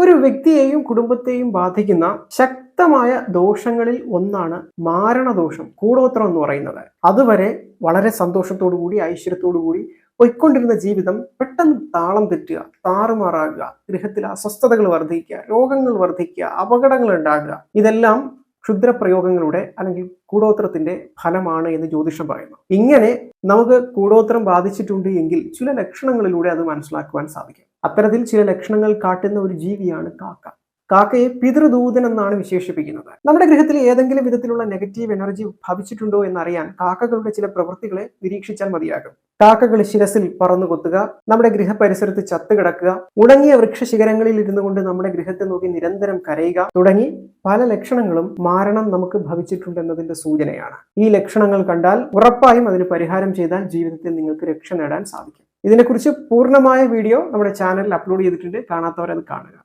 ഒരു വ്യക്തിയെയും കുടുംബത്തെയും ബാധിക്കുന്ന ശക്തമായ ദോഷങ്ങളിൽ ഒന്നാണ് മാരണദോഷം കൂടോത്രം എന്ന് പറയുന്നത്. അതുവരെ വളരെ സന്തോഷത്തോടു കൂടി ഐശ്വര്യത്തോടു കൂടി പൊയ്ക്കൊണ്ടിരുന്ന ജീവിതം പെട്ടെന്ന് താളം തെറ്റുക താറുമാറാകുക ഗൃഹത്തിൽ അസ്വസ്ഥതകൾ വർദ്ധിക്കുക രോഗങ്ങൾ വർദ്ധിക്കുക അപകടങ്ങൾ ഉണ്ടാകുക ഇതെല്ലാം ക്ഷുദ്രപ്രയോഗങ്ങളുടെ അല്ലെങ്കിൽ കൂടോത്രത്തിന്റെ ഫലമാണ് എന്ന് ജ്യോതിഷം പറയുന്നു. ഇങ്ങനെ നമുക്ക് കൂടോത്രം ബാധിച്ചിട്ടുണ്ട് എങ്കിൽ ചില ലക്ഷണങ്ങളിലൂടെ അത് മനസ്സിലാക്കുവാൻ സാധിക്കും. അത്തരത്തിൽ ചില ലക്ഷണങ്ങൾ കാട്ടുന്ന ഒരു ജീവിയാണ് കാക്ക. കാക്കയെ പിതൃദൂതൻ എന്നാണ് വിശേഷിപ്പിക്കുന്നത്. നമ്മുടെ ഗൃഹത്തിൽ ഏതെങ്കിലും വിധത്തിലുള്ള നെഗറ്റീവ് എനർജി ഭവിച്ചിട്ടുണ്ടോ എന്നറിയാൻ കാക്കകളുടെ ചില പ്രവൃത്തികളെ നിരീക്ഷിച്ചാൽ മതിയാകും. കാക്കകൾ ശിരസിൽ പറന്നു കൊത്തുക നമ്മുടെ ഗൃഹപരിസരത്ത് ചത്തുകിടക്കുക ഉണങ്ങിയ വൃക്ഷശിഖരങ്ങളിൽ ഇരുന്നു കൊണ്ട് നമ്മുടെ ഗൃഹത്തെ നോക്കി നിരന്തരം കരയുക തുടങ്ങി പല ലക്ഷണങ്ങളും മാരണം നമുക്ക് ഭവിച്ചിട്ടുണ്ടെന്നതിന്റെ സൂചനയാണ്. ഈ ലക്ഷണങ്ങൾ കണ്ടാൽ ഉറപ്പായും അതിന് പരിഹാരം ചെയ്താൽ ജീവിതത്തിൽ നിങ്ങൾക്ക് രക്ഷ നേടാൻ സാധിക്കും. ഇതിനെക്കുറിച്ച് പൂർണമായ വീഡിയോ നമ്മുടെ ചാനലിൽ അപ്ലോഡ് ചെയ്തിട്ടുണ്ട്. കാണാത്തവരത് കാണുക.